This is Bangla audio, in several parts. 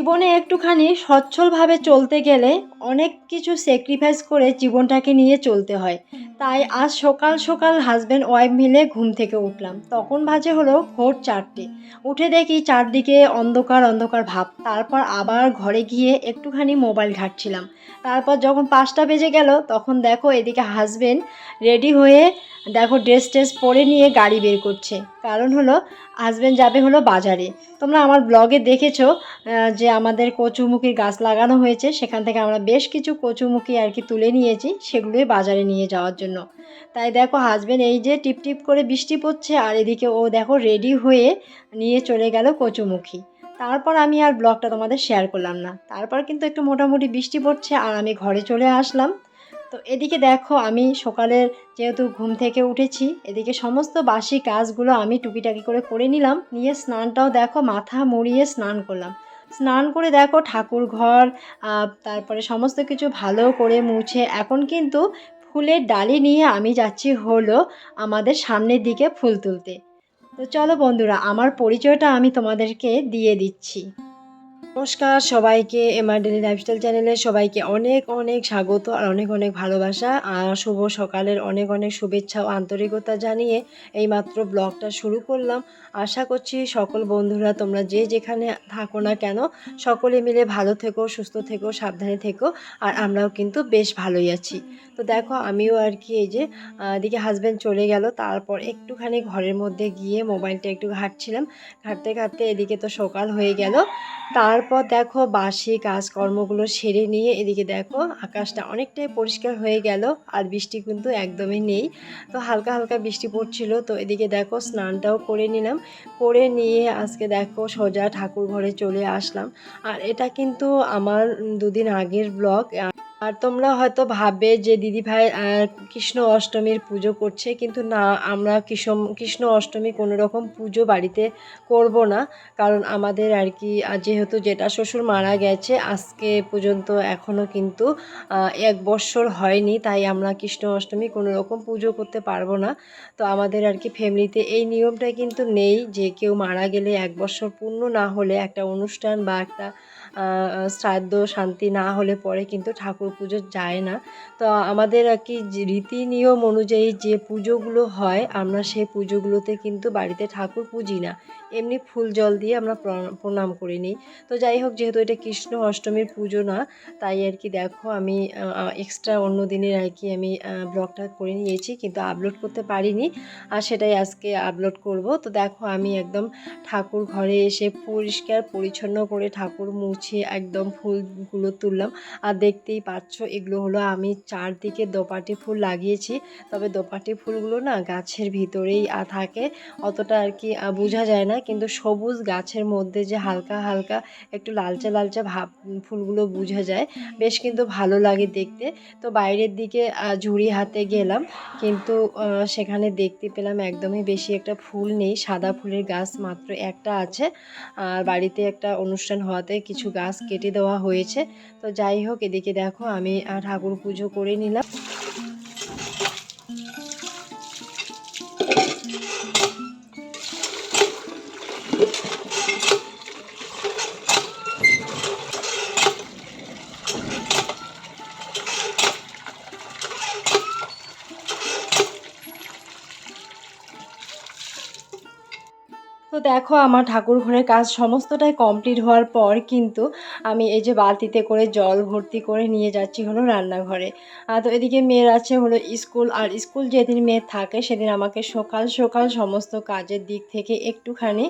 জীবনে একটুখানি সচ্ছলভাবে চলতে গেলে অনেক কিছু স্যাক্রিফাইস করে জীবনটাকে নিয়ে চলতে হয়। তাই আজ সকাল সকাল হাজব্যান্ড ওয়াইফ মিলে ঘুম থেকে উঠলাম। তখন বাজে হলো ভোর চারটে। উঠে দেখি চারদিকে অন্ধকার অন্ধকার ভাব। তারপর আবার ঘরে গিয়ে একটুখানি মোবাইল ঘাঁটছিলাম। তারপর যখন পাঁচটা বেজে গেল, তখন দেখো এদিকে হাজব্যান্ড রেডি হয়ে দেখো ড্রেস ট্রেস পরে নিয়ে গাড়ি বের করছে। কারণ হলো হাজবেন্ড যাবে হলো বাজারে। তোমরা আমার ব্লগে দেখেছ যে আমাদের কচুমুখির গাছ লাগানো হয়েছে, সেখান থেকে আমরা বেশ কিছু কচুমুখি আর কি তুলে নিয়েছি, সেগুলোই বাজারে নিয়ে যাওয়ার জন্য। তাই দেখো হাজবেন্ড এই যে টিপ টিপ করে বৃষ্টি পড়ছে, আর এদিকে ও দেখো রেডি হয়ে নিয়ে চলে গেল কচুমুখি। তারপর আমি আর ব্লগটা তোমাদের শেয়ার করলাম না। তারপর কিন্তু একটু মোটামুটি বৃষ্টি পড়ছে, আর আমি ঘরে চলে আসলাম। তো এদিকে দেখো আমি সকালের যেহেতু ঘুম থেকে উঠেছি, এদিকে সমস্ত বাসি কাজগুলো আমি টুকিটাকি করে করে নিলাম, নিয়ে স্নানটাও দেখো মাথা মুড়িয়ে স্নান করলাম। স্নান করে দেখো, ঠাকুর ঘর তারপরে সমস্ত কিছু ভালো করে মুছে। এখন কিন্তু ফুলের ডালি নিয়ে আমি যাচ্ছি হলো আমাদের সামনের দিকে ফুল তুলতে। তো চলো বন্ধুরা, আমার পরিচয়টা আমি তোমাদেরকে দিয়ে দিচ্ছি। নমস্কার, সবাইকে এমআর ডেলি লাইফস্টাইল চ্যানেলে সবাইকে অনেক অনেক স্বাগত আর অনেক অনেক ভালোবাসা আর শুভ সকালের অনেক অনেক শুভেচ্ছা ও আন্তরিকতা জানিয়ে এইমাত্র ব্লগটা শুরু করলাম। আশা করছি সকল বন্ধুরা তোমরা যে যেখানে থাকো না কেন সকলে মিলে ভালো থেকো, সুস্থ থেকো, সাবধানে থেকো আর আমরাও কিন্তু বেশ ভালোই আছি। তো দেখো আমিও আর কি এই যে এদিকে হাজব্যান্ড চলে গেল, তারপর একটুখানি ঘরের মধ্যে গিয়ে মোবাইলটা একটু ঘাঁটছিলাম। ঘাঁটতে ঘাঁটতে এদিকে তো সকাল হয়ে গেল। তারপর দেখো বাসি কাজকর্মগুলো সেরে নিয়ে এদিকে দেখো আকাশটা অনেকটাই পরিষ্কার হয়ে গেল আর বৃষ্টি কিন্তু একদমই নেই। তো হালকা হালকা বৃষ্টি পড়ছিল, তো এদিকে দেখো স্নানটাও করে নিলাম। করে নিয়ে আজকে দেখো সোজা ঠাকুর ঘরে চলে আসলাম। আর এটা কিন্তু আমার দুদিন আগের ব্লগ আর তোমরা হয়তো ভাববে যে দিদি ভাই কৃষ্ণ অষ্টমীর পুজো করছে, কিন্তু না, আমরা কৃষ্ণ অষ্টমী কোনো রকম পুজো বাড়িতে করব না। কারণ আমাদের আর কি যেহেতু যেটা শ্বশুর মারা গেছে, আজকে পর্যন্ত এখনও কিন্তু এক বৎসর হয়নি, তাই আমরা কৃষ্ণ অষ্টমী কোনো রকম পুজো করতে পারব না। তো আমাদের আর কি ফ্যামিলিতে এই নিয়মটা কিন্তু নেই যে কেউ মারা গেলে এক বছর পূর্ণ না হলে একটা অনুষ্ঠান বা একটা শ্রাদ্ধ শান্তি না হলে পরে কিন্তু ঠাকুর পুজো যায় না। তো আমাদের আর কি রীতি নিয়ম অনুযায়ী যে পুজোগুলো হয়, আমরা সেই পুজোগুলোতে কিন্তু বাড়িতে ঠাকুর পুজি না। এমনি ফুল জল দিয়ে আমরা প্রণা- প্রণাম করে নিই। তো যাই হোক, যেহেতু এটা কৃষ্ণ অষ্টমীর পুজো না, তাই আর কি দেখো আমি এক্সট্রা অন্য দিনের আর কি আমি ব্লগটা করে নিয়েছি, কিন্তু আপলোড করতে পারিনি। আর সেটাই আজকে আপলোড করব। তো দেখো আমি একদম ঠাকুর ঘরে এসে পরিষ্কার, পরিচ্ছন্ন করে ঠাকুর মুছে একদম ফুলগুলো তুললাম। আর দেখতেই পাচ্ছ, এগুলো হলো আমি চারদিকে দোপাটি ফুল লাগিয়েছি। তবে দোপাটি ফুলগুলো না গাছের ভিতরেই থাকে। অতটা আর কি বোঝা যায় না কিন্তু সবুজ গাছের মধ্যে যে হালকা হালকা একটু লালচে লালচে ভাব, ফুলগুলো বোঝা যায়, বেশ কিন্তু ভালো লাগে দেখতে। তো বাইরের দিকে ঝুড়ি হাতে গেলাম, কিন্তু সেখানে দেখতে পেলাম একদমই বেশি একটা ফুল নেই, সাদা ফুলের গাছ মাত্র একটা আছে। আর বাড়িতে একটা অনুষ্ঠান হওয়াতে কিছু গাছ কেটে দেওয়া হয়েছে। তো যাই হোক, এদিকে দেখো, আমি ঠাকুর পুজো করে নিলাম। Thank you. তো দেখো, আমার ঠাকুর ঘরের কাজ সমস্তটাই কমপ্লিট হওয়ার পর কিন্তু আমি এই যে বালতিতে করে জল ভর্তি করে নিয়ে যাচ্ছি হলো রান্নাঘরে। তো এদিকে মেয়ের আছে হলো স্কুল, আর স্কুল যেদিন মেয়ে থাকে সেদিন আমাকে সকাল সকাল সমস্ত কাজের দিক থেকে একটুখানি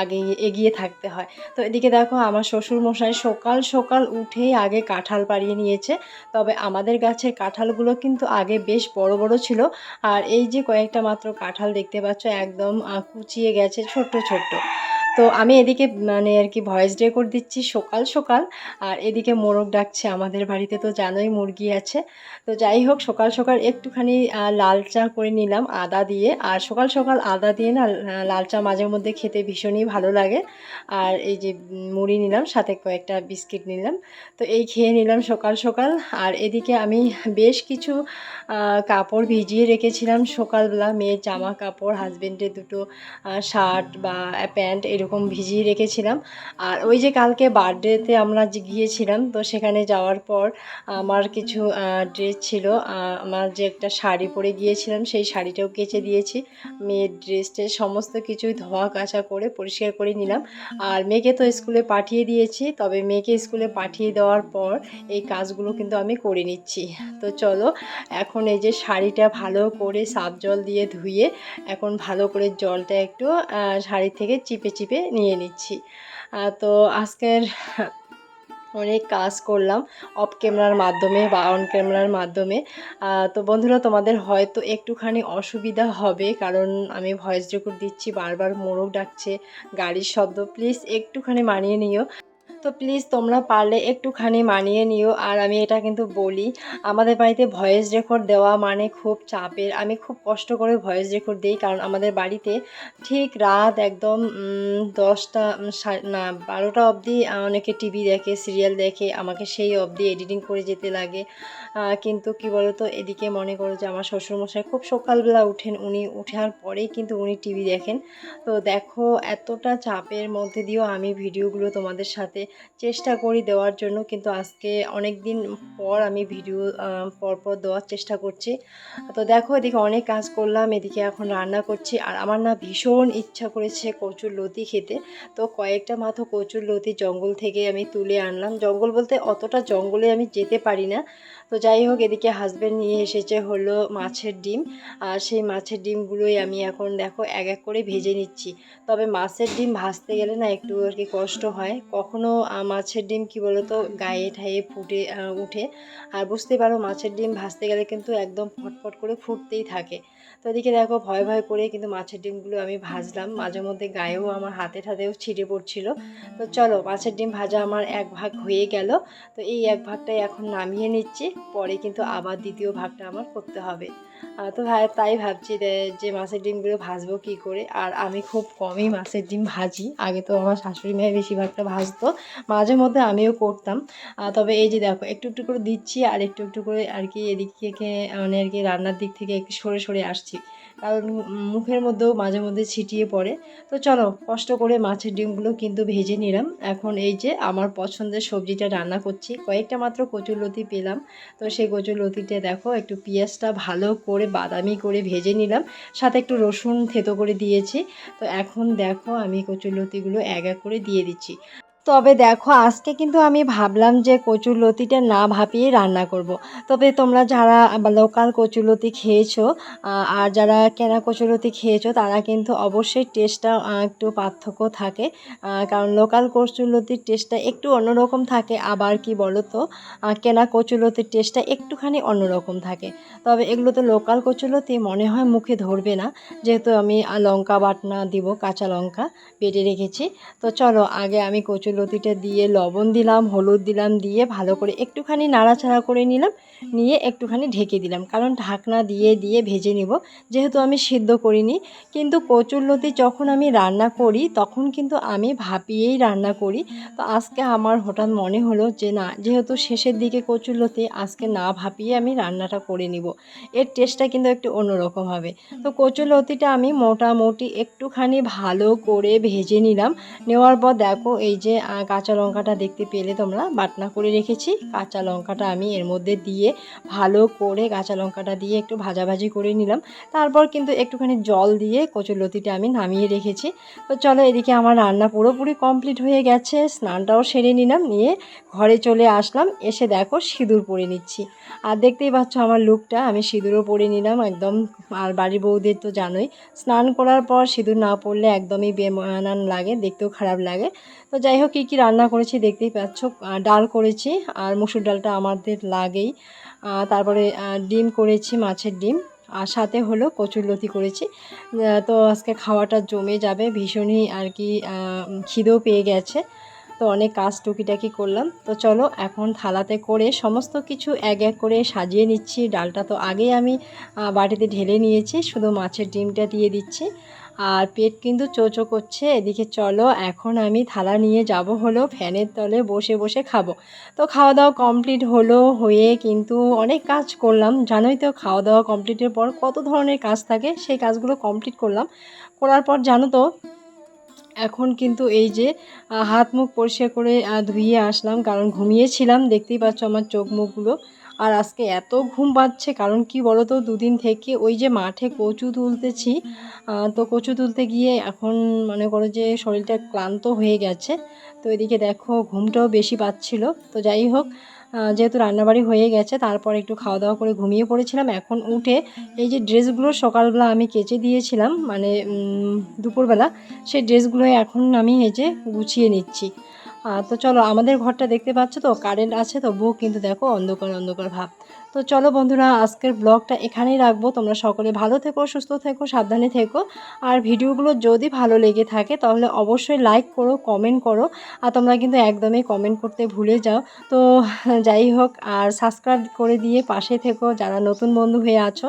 আগে এগিয়ে থাকতে হয়। তো এদিকে দেখো, আমার শ্বশুর মশাই সকাল সকাল উঠেই আগে কাঁঠাল পাড়িয়ে নিয়েছে। তবে আমাদের গাছের কাঁঠালগুলো কিন্তু আগে বেশ বড় বড় ছিল। আর এই যে কয়েকটা মাত্র কাঁঠাল দেখতে পাচ্ছ, একদম কুচিয়ে গেছে, ছোট্ট ছোট্ট তো আমি এদিকে মানে আর কি ভয়েস রেকর্ড দিচ্ছি সকাল সকাল, আর এদিকে মোরগ ডাকছে আমাদের বাড়িতে, তো জানোই মুরগি আছে। তো যাই হোক, সকাল সকাল একটুখানি লাল চা করে নিলাম আদা দিয়ে, আর সকাল সকাল আদা দিয়ে না লাল চা মাঝে মধ্যে খেতে ভীষণই ভালো লাগে। আর এই যে মুড়ি নিলাম, সাথে কয়েকটা বিস্কিট নিলাম। তো এই খেয়ে নিলাম সকাল সকাল, আর এদিকে আমি বেশ কিছু কাপড় ভিজিয়ে রেখেছিলাম সকালবেলা, মেয়ের জামা কাপড় হাজবেন্ডের দুটো শার্ট বা, প্যান্ট, এরকম এরকম ভিজিয়ে রেখেছিলাম। আর ওই যে কালকে বার্থডেতে আমরা যে গিয়েছিলাম, তো সেখানে যাওয়ার পর আমার কিছু ড্রেস ছিল। আমার যে একটা শাড়ি পরে গিয়েছিলাম, সেই শাড়িটাও কেচে দিয়েছি। মেয়ের ড্রেসটা সমস্ত কিছুই ধোয়া কাচা করে পরিষ্কার করে নিলাম। আর মেয়েকে তো স্কুলে পাঠিয়ে দিয়েছি, তবে মেয়েকে স্কুলে পাঠিয়ে দেওয়ার পর এই কাজগুলো কিন্তু আমি করে নিচ্ছি। তো চলো, এখন এই যে শাড়িটা ভালো করে সাফ জল দিয়ে ধুয়ে, এখন ভালো করে জলটা একটু শাড়ি থেকে চিপে চিপে নিয়ে নিচ্ছি। তো আজকের অনেক কাজ করলাম অফ ক্যামেরার মাধ্যমে বা অন ক্যামেরার মাধ্যমে। তো বন্ধুরা, তোমাদের হয়তো একটুখানি অসুবিধা হবে, কারণ আমি ভয়েস রেকর্ড দিচ্ছি, বারবার মোরগ ডাকছে, গাড়ির শব্দ প্লিজ একটুখানি মানিয়ে নিও। তো প্লিজ তোমরা পারলে একটুখানি মানিয়ে নিও। আর আমি এটা কিন্তু বলি, আমাদের বাড়িতে ভয়েস রেকর্ড দেওয়া মানে খুব চাপের। আমি খুব কষ্ট করে ভয়েস রেকর্ড দিই কারণ আমাদের বাড়িতে ঠিক রাত একদম দশটা না, বারোটা অবধি অনেকে টিভি দেখে সিরিয়াল দেখে, আমাকে সেই অবধি এডিটিং করে যেতে লাগে। কিন্তু কি বলতো, এদিকে মনে করো যে আমার শ্বশুরমশাই খুব সকালবেলা উঠেন। উনি উঠার পরেই কিন্তু উনি টিভি দেখেন। তো দেখো, এতটা চাপের মধ্যে দিয়েও আমি ভিডিওগুলো তোমাদের সাথে চেষ্টা করি দেওয়ার জন্য, কিন্তু আজকে অনেক দিন পর আমি ভিডিও পরপর পর দেওয়ার চেষ্টা করছি। তো দেখো, এদিকে অনেক কাজ করলাম, এদিকে এখন রান্না করছি, আর আমার না ভীষণ ইচ্ছা করেছে কচুর লতি খেতে। তো কয়েকটা মাত্র কচুর লতি জঙ্গল থেকে আমি তুলে আনলাম। জঙ্গল বলতে অতটা জঙ্গলে আমি যেতে পারি না। তো যাই হোক এদিকে হাজব্যান্ড নিয়ে এসেছে হলো মাছের ডিম। আর সেই মাছের ডিমগুলোই আমি এখন দেখো এক এক করে ভেজে নিচ্ছি। তবে মাছের ডিম ভাজতে গেলে না একটু আর কি কষ্ট হয়। কখনও মাছের ডিম কি তো গায়ে ঠায়ে ফুটে উঠে। আর বুঝতে পারো, মাছের ডিম ভাজতে গেলে কিন্তু একদম ফটফট করে ফুটতেই থাকে। তো এদিকে দেখো, ভয় ভয় করে কিন্তু মাছের ডিমগুলো আমি ভাজলাম। মাঝে মধ্যে গায়েও আমার হাতে ঠাতেও ছিটে পড়ছিল। তো চলো, মাছের ডিম ভাজা আমার এক ভাগ হয়ে গেল। তো এই এক ভাগটাই এখন নামিয়ে নিচ্ছি। পরে কিন্তু আবার দ্বিতীয় ভাগটা আমার করতে হবে। তো ভাই, তাই ভাবছি যে- যে মাছের ডিমগুলো ভাজবো কি করে? আর আমি খুব কমই মাছের ডিম ভাজি। আগে তো আমার শাশুড়ি মেয়ে বেশিরভাগটা ভাজতো। মাঝে মধ্যে আমিও করতাম। তবে এই যে দেখো, একটু একটু করে দিচ্ছি আর একটু একটু করে আর কি এদিক থেকে মানে আর কি রান্নার দিক থেকে একটু সরে সরে আসছি। কারণ মুখের মধ্যেও মাঝে মধ্যে ছিটিয়ে পড়ে। তো চলো, কষ্ট করে মাছের ডিমগুলো কিন্তু ভেজে নিলাম। এখন এই যে আমার পছন্দের সবজিটা রান্না করছি, কয়েকটা মাত্র কচুর লতি পেলাম। তো সেই কচুর লতিতে দেখো, একটু পেঁয়াজটা ভালো করে বাদামি করে ভেজে নিলাম। সাথে একটু রসুন থেতো করে দিয়েছি। তো এখন দেখো, আমি কচুর লতিগুলো এক এক করে দিয়ে দিচ্ছি। তবে দেখো আজকে কিন্তু আমি ভাবলাম যে কচুর লতিটা না ভাপিয়ে রান্না করব। তবে তোমরা যারা লোকাল কচুরলতি খেয়েছো আহ, আর যারা কেনা কচুরলতি খেয়েছো তারা কিন্তু অবশ্যই টেস্টটা একটু পার্থক্য থাকে। কারণ লোকাল কচুরলতির টেস্টটা একটু অন্যরকম থাকে আবার কি বলো তো কেনা কচুরলতির টেস্টটা একটুখানি অন্যরকম থাকে। তবে এগুলো তো লোকাল কচুরলতি মনে হয় মুখে ধরবে না। যেহেতু আমি লঙ্কা বাটনা দিব কাঁচা লঙ্কা বেটে রেখেছি। তো চলো আগে আমি কচুরলতিটা দিয়ে লবণ দিলাম, হলুদ দিলাম, দিয়ে ভালো করে একটুখানি নাড়াচাড়া করে নিলাম, নিয়ে একটুখানি ঢেকে দিলাম। কারণ ঢাকনা দিয়ে দিয়ে ভেজে নিব। যেহেতু আমি সিদ্ধ করিনি, কিন্তু কচুরলতি যখন আমি রান্না করি, তখন কিন্তু আমি ভাপিয়েই রান্না করি। তো আজকে আমার হঠাৎ মনে হলো যে, না, যেহেতু শেষের দিকে কচুর লতি আজকে না ভাপিয়ে আমি রান্নাটা করে নিব। এর টেস্টটা কিন্তু একটু অন্যরকম হবে। তো কচুরলতিটা আমি মোটামুটি একটুখানি ভালো করে ভেজে নিলাম। নেওয়ার পর দেখো, এই যে কাঁচা লঙ্কাটা দেখতে পেলে তোমরা বাটনা করে রেখেছি। কাঁচা লঙ্কাটা আমি এর মধ্যে দিয়ে ভালো করে কাঁচা লঙ্কাটা দিয়ে একটু ভাজাভাজি করে নিলাম। তারপর কিন্তু একটুখানি জল দিয়ে কচুরলতিটা আমি নামিয়ে রেখেছি। তো চলো এদিকে আমার রান্না পুরোপুরি কমপ্লিট হয়ে গেছে। স্নানটাও সেরে নিলাম, নিয়ে ঘরে চলে আসলাম। এসে দেখো সিঁদুর পরে নিচ্ছি। আর দেখতেই পাচ্ছ আমার লুকটা, আমি সিঁদুরও পরে নিলাম একদম। আর বাড়ির বউদের তো জানোই, স্নান করার পর সিঁদুর না পরলে একদমই বেমানান লাগে, দেখতেও খারাপ লাগে। তো যাই হোক কী কী রান্না করেছি দেখতেই পাচ্ছ। ডাল করেছি আর মুসুর ডালটা আমাদের লাগেই। তারপরে ডিম করেছি, মাছের ডিম। আর সাথে হলো কচুর লতি করেছি। তো আজকে খাওয়াটা জমে যাবে, ভীষণই আর কি খিদেও পেয়ে গেছে। তো অনেক কাজ টুকিটাকি করলাম। তো চলো এখন থালাতে করে সমস্ত কিছু এক এক করে সাজিয়ে নিচ্ছি। ডালটা তো আগেই আমি বাটিতে ঢেলে নিয়েছি, শুধু মাছের ডিমটা দিয়ে দিচ্ছি। আর পেট কিন্তু চোচো করছে। এদিকে চলো, এখন আমি থালা নিয়ে যাব হলো ফ্যানের তলে বসে বসে খাব। তো খাওয়া দাওয়া কমপ্লিট হলো হয়ে কিন্তু অনেক কাজ করলাম। জানোই তো খাওয়া দাওয়া কমপ্লিটের পর কত ধরনের কাজ থাকে, সেই কাজগুলো কমপ্লিট করলাম। করার পর জানো তো এখন কিন্তু এই যে হাত মুখ পরিষ্কার করে ধুয়ে আসলাম, কারণ ঘুমিয়েছিলাম, দেখতেই পাচ্ছ আমার চোখ মুখগুলো। আর আজকে এত ঘুম পাচ্ছে, কারণ কি বলো তো দুদিন থেকে ওই যে মাঠে কচু তুলতেছি তো কচু তুলতে গিয়ে এখন মনে করো যে শরীরটা ক্লান্ত হয়ে গেছে। তো এদিকে দেখো, ঘুমটাও বেশি পাচ্ছিল। তো যাই হোক যেহেতু রান্নাবাড়ি হয়ে গেছে, তারপর একটু খাওয়া দাওয়া করে ঘুমিয়ে পড়েছিলাম। এখন উঠে এই যে ড্রেসগুলো সকালবেলা আমি কেচে দিয়েছিলাম মানে দুপুরবেলা, সেই ড্রেসগুলো এখন আমি এই যে গুছিয়ে নিচ্ছি। তো চলো আমাদের ঘরটা দেখতে পাচ্ছ তো কারেন্ট আছে তো বউ কিন্তু দেখো অন্ধকার অন্ধকার ভাব। তো চলো বন্ধুরা, আজকের ব্লগটা এখানেই রাখব। তোমরা সকলে ভালো থেকো, সুস্থ থেকো, সাবধানে থেকো। আর ভিডিওগুলো যদি ভালো লেগে থাকে, তাহলে অবশ্যই লাইক করো কমেন্ট করো। আর তোমরা কিন্তু একদমই কমেন্ট করতে ভুলে যাও। তো যাই হোক, আর সাবস্ক্রাইব করে দিয়ে পাশে থেকো, যারা নতুন বন্ধু হয়ে আছো।